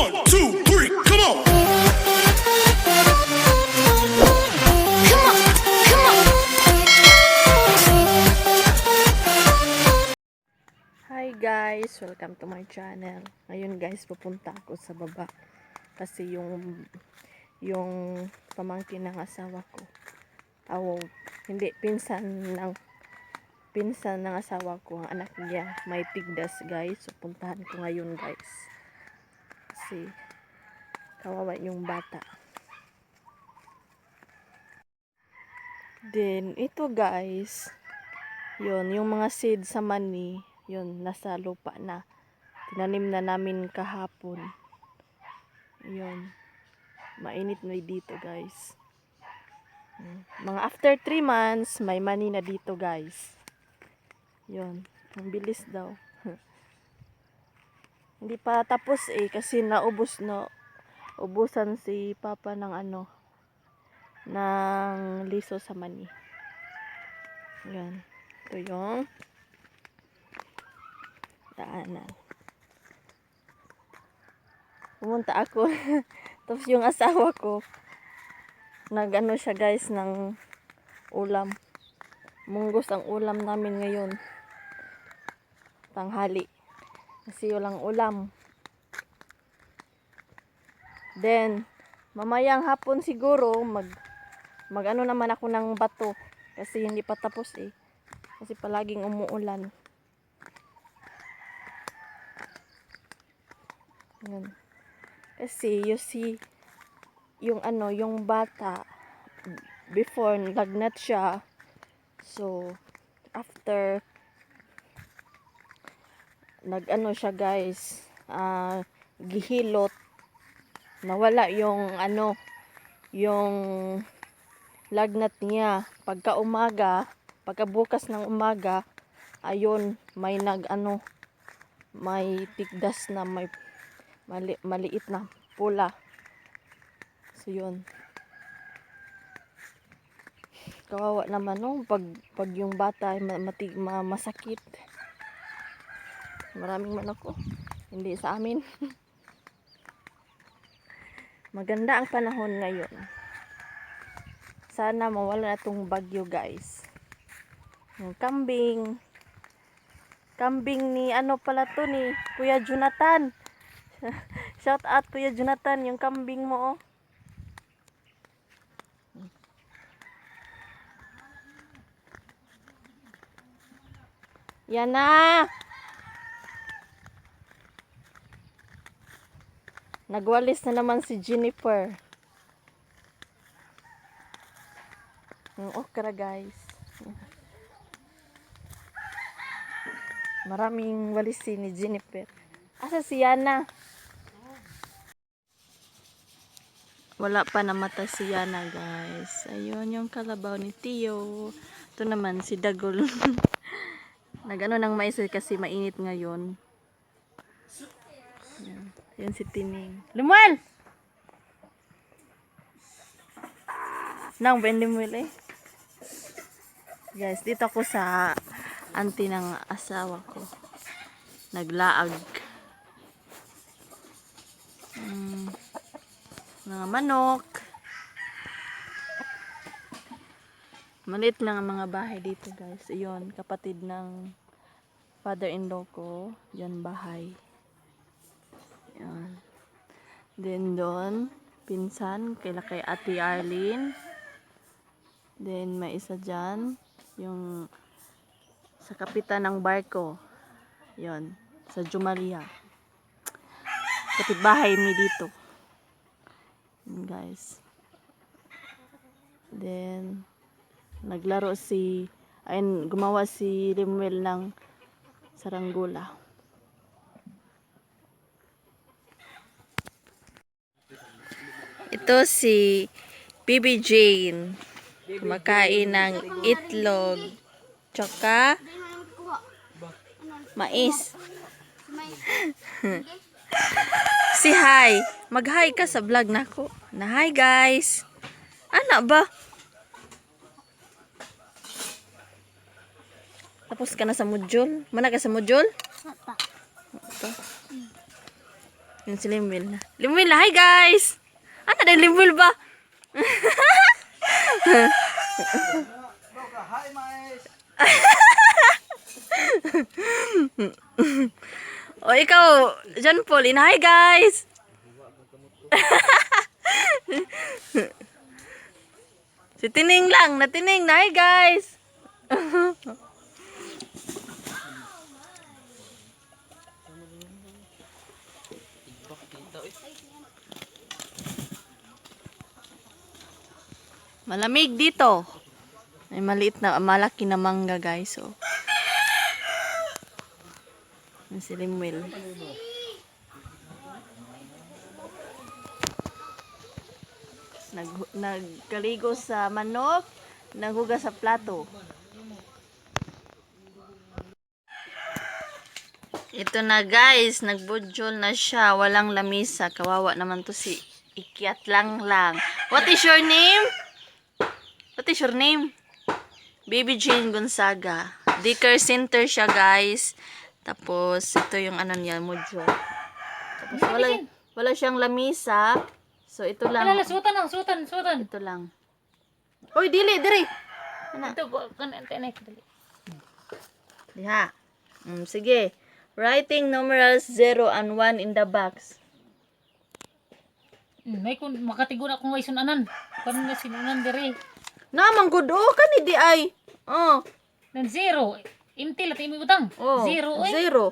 One, two, three, come on. Come on, come on. Hi guys! Welcome to my channel. Ngayon guys, pupunta ako sa baba. Kasi yung yung pamangkin ng asawa ko. Aw, hindi, pinsan ng pinsan ng asawa ko, ang anak niya, may tigdas guys. So, puntahan ko ngayon guys. Kasi, kawawa yung bata. Then, ito guys, yun, yung mga seed sa mani, yun, nasa lupa na. Tinanim na namin kahapon. Yun. Mainit na dito, guys. Mm. Mga after 3 months, may mani na dito, guys. Yun. Ang bilis daw. Hindi pa tapos eh, kasi naubos na, ubusan si Papa ng ano, ng liso sa mani. Yan. Ito yung daanan. Pumunta ako. Tapos yung asawa ko, nag-ano siya guys ng ulam. Munggos ang ulam namin ngayon. Tanghali. Kasi walang ulam. Then, mamayang hapon siguro, mag, mag ano naman ako ng bato. Kasi hindi pa tapos eh. Kasi palaging umuulan. Yan. Kasi you see yung ano, yung bata before lagnat siya. So after nag-ano siya guys, ah gihilot nawala yung ano yung lagnat niya pagka umaga pagka bukas ng umaga ayun may nag ano may tigdas na may mali, maliit na pula. So, yun. Kawawa naman, no? Pag, pag yung bata matig, ma- masakit. Maraming manok ko. Hindi sa amin. Maganda ang panahon ngayon. Sana mawala na itong bagyo, guys. Yung kambing. Kambing ni ano pala to ni Kuya Jonathan. Shout out Kuya Jonathan, yung kambing mo oh. Yan na. Nagwalis na naman si Jennifer. Yung okra guys. Maraming walisi ni Jennifer. Asa si Yana? Wala pa namata si Yana, guys. Ayun, yung kalabaw ni Tio. Ito naman, si Dagol. Nagano ng mais kasi mainit ngayon. Yan, yan si Tining. Lumuel! Nang Ben Limuel eh. Guys, dito ako sa auntie ng asawa ko. Naglaag. Mm, mga manok. Maliit lang ang mga bahay dito guys. Iyon, kapatid ng father-in-law ko. Yan bahay. Then doon, pinsan, kaila kay Ate Arlene. Then may isa dyan, yung sa kapitan ng barko. Yon, sa Jumalia. Kapitbahay mi dito. Yun, guys. Then, naglaro si, ayun, gumawa si Limuel ng saranggola. Ito si Bibi Jane. Kumakain ng itlog. Tsaka mais. si hi. Mag-hi ka sa vlog nako. Na hi guys. Ana ba? Tapos ka na sa module? Mana ka sa module? Ito. Yun si Limwil na. Limwil na, hi guys! Ano din Limwil ba? o ikaw, John Paul, hi guys! si Tining lang, natining na, hi guys! Malamig dito. May maliit na, malaki na mangga guys. So. Ang silimwil. Nag, nagkaligo sa manok, naghuga sa plato. Ito na guys, nagbudjol na siya. Walang lamisa. Kawawa naman to si Ikiat lang lang. What is your name? What is your name? Baby Jane Gonzaga. Dicker Center siya guys. Tapos ito yung ano niya, mudjol. Tapos wala, wala siyang lamisa. So ito lang. Alala, sutan lang, sutan, sutan. Ito lang. Uy, dili, dili. Ano? Ito, kan tenek dali. Diha. Mm, sige. Writing numerals 0 and 1 in the box. Hmm, may kun makatigura kung may sunanan. Karon nga sinunan diri. Naman good oh, kani di ay. Oh. Then zero. Intil at imi utang. Oh. Zero eh. Zero.